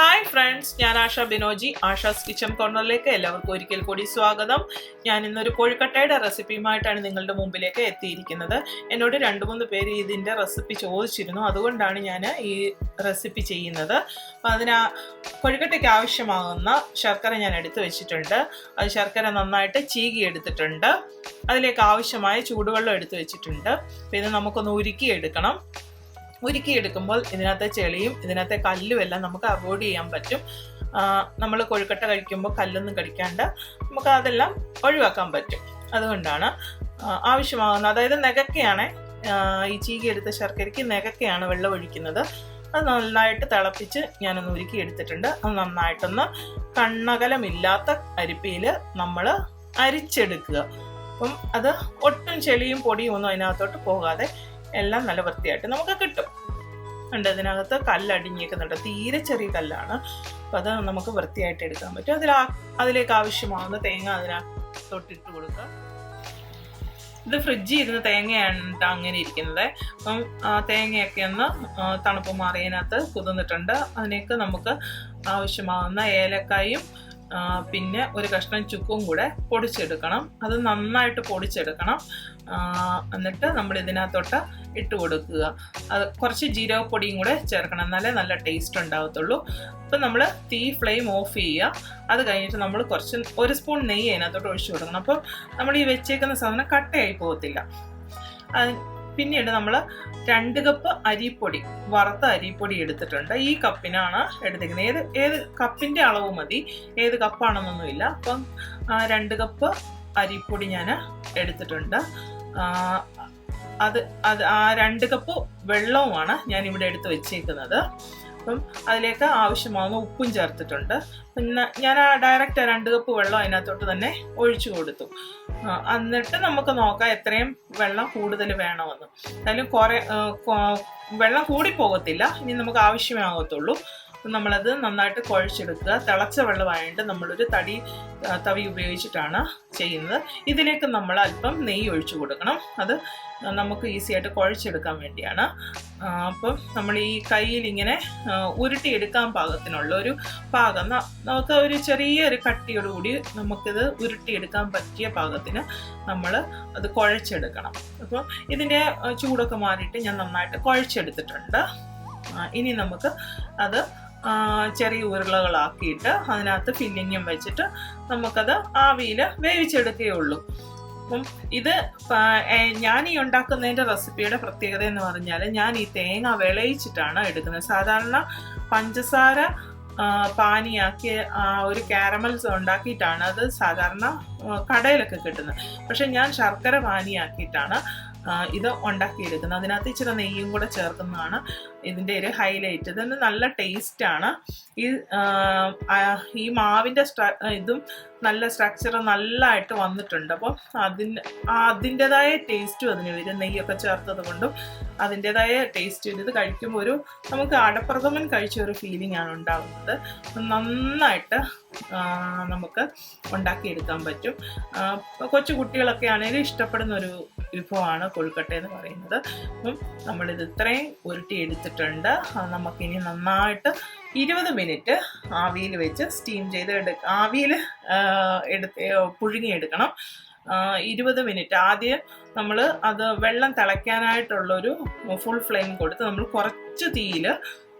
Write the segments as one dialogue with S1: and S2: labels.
S1: Hi friends ഞാൻ Asha Binoji Asha's kitchen കോർണറിലേക്ക് എല്ലാവർക്കും ഒരിക്കൽ കൂടി സ്വാഗതം. ഞാൻ ഇന്നൊരു കോഴിക്കട്ടയുടെ റെസിപ്പിയുമായിട്ടാണ് നിങ്ങളുടെ മുമ്പിലേക്ക് എത്തിയിരിക്കുന്നത്. എന്നോട് രണ്ട് മൂന്ന് പേര് ഇതിന്റെ റെസിപ്പി ചോദിച്ചിരുന്നു. അതുകൊണ്ടാണ് ഞാൻ ഈ റെസിപ്പി ചെയ്യുന്നത്. അപ്പോൾ അതിന് കോഴിക്കട്ടയ്ക്ക് ആവശ്യമാകുന്ന ശർക്കര ഞാൻ എടുത്തു വെച്ചിട്ടുണ്ട്. അത് ശർക്കര നന്നായിട്ട് ചീകി എടുത്തിട്ടുണ്ട്. അതിലേക്ക് ആവശ്യമായ ചൂടുവെള്ളം എടുത്തു വെച്ചിട്ടുണ്ട്. ഇത് നമുക്കൊന്ന് ഉരുക്കി എടുക്കണം ഉരുക്കിയെടുക്കുമ്പോൾ ഇതിനകത്തെ ചെളിയും ഇതിനകത്തെ കല്ലും എല്ലാം നമുക്ക് അവോയ്ഡ് ചെയ്യാൻ പറ്റും. നമ്മൾ കൊഴുക്കട്ട കഴിക്കുമ്പോൾ കല്ലൊന്നും കടിക്കാണ്ട് നമുക്ക് അതെല്ലാം ഒഴിവാക്കാൻ പറ്റും. അതുകൊണ്ടാണ് ആവശ്യമാകുന്നത് അതായത് നികക്കയാണ് ഈ ചീകി എടുത്ത ശർക്കരയ്ക്ക് നികക്കയാണ് വെള്ളം ഒഴിക്കുന്നത്. അത് നന്നായിട്ട് തിളപ്പിച്ച് ഞാനൊന്ന് ഉരുക്കി എടുത്തിട്ടുണ്ട് അത് നന്നായിട്ടൊന്ന് കണ്ണകലമില്ലാത്ത അരിപ്പയിൽ നമ്മൾ അരിച്ചെടുക്കുക. അപ്പം അത് ഒട്ടും ചെളിയും പൊടിയും ഒന്നും അതിനകത്തോട്ട് പോകാതെ എല്ലാം നല്ല വൃത്തിയായിട്ട് നമുക്ക് കിട്ടും. ഉണ്ട് അതിനകത്ത് കല്ലടിഞ്ഞേക്കുന്നുണ്ട് തീരെ ചെറിയ കല്ലാണ്. അപ്പം അത് നമുക്ക് വൃത്തിയായിട്ട് എടുക്കാൻ പറ്റും. അതിൽ അതിലേക്ക് ആവശ്യമാവുന്ന തേങ്ങ അതിനകത്തോട്ടിട്ട് കൊടുക്കുക. ഇത് ഫ്രിഡ്ജിൽ ഇരുന്ന് തേങ്ങയാണ് അങ്ങനെ ഇരിക്കുന്നത്. അപ്പം ആ തേങ്ങയൊക്കെ ഒന്ന് തണുപ്പ് മാറിയതിനകത്ത് കുതിർന്നിട്ടുണ്ട്. അതിനേക്ക് നമുക്ക് ആവശ്യമാകുന്ന ഏലക്കായും പിന്നെ ഒരു കഷ്ണം ചുക്കും കൂടെ പൊടിച്ചെടുക്കണം. അത് നന്നായിട്ട് പൊടിച്ചെടുക്കണം. എന്നിട്ട് നമ്മൾ ഇതിനകത്തോട്ട് ഇട്ട് കൊടുക്കുക. അത് കുറച്ച് ജീരകപ്പൊടിയും കൂടെ ചേർക്കണം. എന്നാലേ നല്ല ടേസ്റ്റ് ഉണ്ടാകത്തുള്ളൂ അപ്പം നമ്മൾ തീ ഫ്ലെയിം ഓഫ് ചെയ്യുക. അത് കഴിഞ്ഞിട്ട് നമ്മൾ കുറച്ച് ഒരു സ്പൂൺ നെയ്യ് അതിനകത്തോട്ട് ഒഴിച്ചു കൊടുക്കണം. അപ്പം നമ്മൾ ഈ വെച്ചേക്കുന്ന സാധനം കട്ടയായി പോകത്തില്ല. പിന്നീട് നമ്മൾ രണ്ട് കപ്പ് അരിപ്പൊടി വറുത്ത അരിപ്പൊടി എടുത്തിട്ടുണ്ട്. ഈ കപ്പിനാണ് എടുത്തിരിക്കുന്നത്. ഏത് ഏത് കപ്പിന്റെ അളവ് മതി. ഏത് കപ്പാണെന്നൊന്നുമില്ല അപ്പം രണ്ട് കപ്പ് അരിപ്പൊടി ഞാൻ എടുത്തിട്ടുണ്ട്. അത് അത് ആ രണ്ട് കപ്പ് വെള്ളവുമാണ് ഞാൻ ഇവിടെ എടുത്ത് വെച്ചേക്കുന്നത്. അപ്പം അതിലേക്ക് ആവശ്യമാകുന്ന ഉപ്പും ചേർത്തിട്ടുണ്ട്. പിന്നെ ഞാൻ ആ ഡയറക്റ്റ് രണ്ട് കപ്പ് വെള്ളം അതിനകത്തോട്ട് തന്നെ ഒഴിച്ചു കൊടുത്തു. എന്നിട്ട് നമുക്ക് നോക്കാം എത്രയും വെള്ളം കൂടുതൽ വേണമെന്ന്. എന്തായാലും കുറേ വെള്ളം കൂടി പോകത്തില്ല. ഇനി നമുക്ക് ആവശ്യമാകത്തുള്ളൂ. നമ്മളത് നന്നായിട്ട് കുഴച്ചെടുക്കുക. തിളച്ച വെള്ളമായിട്ട് നമ്മളൊരു തടി തവി ഉപയോഗിച്ചിട്ടാണ് ചെയ്യുന്നത്. ഇതിലേക്ക് നമ്മൾ അല്പം നെയ്യ് ഒഴിച്ചു കൊടുക്കണം. അത് നമുക്ക് ഈസി ആയിട്ട് കുഴച്ചെടുക്കാൻ വേണ്ടിയാണ്. അപ്പം നമ്മൾ ഈ കയ്യിൽ ഇങ്ങനെ ഉരുട്ടിയെടുക്കാൻ പാകത്തിനുള്ള ഒരു പാകം. നമുക്ക് ഒരു ചെറിയൊരു കട്ടിയോടുകൂടി നമുക്കിത് ഉരുട്ടിയെടുക്കാൻ പറ്റിയ പാകത്തിന് നമ്മൾ അത് കുഴച്ചെടുക്കണം. അപ്പം ഇതിന്റെ ചൂടൊക്കെ മാറിയിട്ട് ഞാൻ നന്നായിട്ട് കുഴച്ചെടുത്തിട്ടുണ്ട്. ഇനി നമുക്ക് അത് ചെറിയ ഉരുളകളാക്കിയിട്ട് അതിനകത്ത് ഫില്ലിങ്ങും വെച്ചിട്ട് നമുക്കത് ആവിയിൽ വേവിച്ചെടുക്കുകയുള്ളൂ അപ്പം ഇത് ഞാൻ ഈ ഉണ്ടാക്കുന്നതിന്റെ റെസിപ്പിയുടെ പ്രത്യേകത എന്ന് പറഞ്ഞാൽ ഞാൻ ഈ തേങ്ങ വിളയിച്ചിട്ടാണ് എടുക്കുന്നത്. സാധാരണ പഞ്ചസാര പാനിയാക്കി ഒരു കാരമൽസ് ഉണ്ടാക്കിയിട്ടാണ് അത് സാധാരണ കടയിലൊക്കെ കിട്ടുന്നത്. പക്ഷെ ഞാൻ ശർക്കര പാനിയാക്കിയിട്ടാണ് ഇത് ഉണ്ടാക്കിയെടുക്കുന്നത്. അതിനകത്ത് ഇച്ചിരി നെയ്യും കൂടെ ചേർക്കുന്നതാണ് ഇതിന്റെ ഒരു ഹൈലൈറ്റ് ഇതിന് നല്ല ടേസ്റ്റാണ് ഈ ഈ മാവിന്റെ ഇതും നല്ല സ്ട്രക്ചർ നല്ലതായിട്ട് വന്നിട്ടുണ്ട്. അപ്പോൾ അതിന് അതിന്റെതായ ടേസ്റ്റും അതിന് വരും. നെയ്യൊക്കെ ചേർത്തത് കൊണ്ടും അതിന്റെതായ ടേസ്റ്റ് ഇത് കഴിക്കുമ്പോൾ ഒരു നമുക്ക് അടപ്രഥമൻ കഴിച്ച ഒരു ഫീലിംഗ് ആണ് ഉണ്ടാകുന്നത് നന്നായിട്ട് നമുക്ക് ഉണ്ടാക്കിയെടുക്കാൻ പറ്റും. കൊച്ചു കുട്ടികളൊക്കെ ആണെങ്കിലും ഇഷ്ടപ്പെടുന്ന ഒരു വിഭവമാണ് കൊഴുക്കട്ട എന്ന് പറയുന്നത്. അപ്പം നമ്മളിത് ഇത്രയും ഉരുട്ടി എടുത്തിട്ടുണ്ട് നമുക്കിനി നന്നായിട്ട് ഇരുപത് മിനിറ്റ് ആവിയിൽ വെച്ച് സ്റ്റീം ചെയ്ത് എടുക്ക ആവിയിൽ എടുത്ത് പുഴുങ്ങിയെടുക്കണം. ഇരുപത് മിനിറ്റ്. ആദ്യം നമ്മൾ അത് വെള്ളം തിളയ്ക്കാനായിട്ടുള്ളൊരു ഫുൾ ഫ്ലെയിം കൊടുത്ത് നമ്മൾ കുറച്ച് തീയിൽ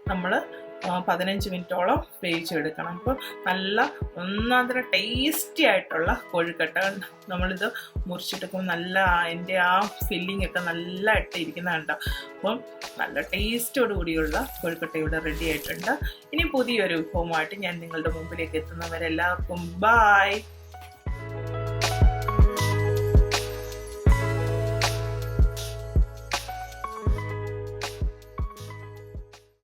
S1: നമ്മൾ പതിനഞ്ച് മിനിറ്റോളം വേവിച്ചെടുക്കണം. അപ്പോൾ നല്ല ഒന്നാന്തര ടേസ്റ്റി ആയിട്ടുള്ള കോഴിക്കട്ട നമ്മളിത് മുറിച്ചെടുക്കുമ്പോൾ നല്ല അതിന്റെ ആ ഫില്ലിംഗ് ഒക്കെ നല്ലതായിട്ട് കണ്ടോ? അപ്പം നല്ല ടേസ്റ്റോട് കൂടിയുള്ള കോഴിക്കട്ട ഇവിടെ റെഡി ആയിട്ടുണ്ട്. ഇനി പുതിയൊരു വിഭവമായിട്ട് ഞാൻ നിങ്ങളുടെ മുമ്പിലേക്ക് എത്തുന്നവരെല്ലാവർക്കും ബായ്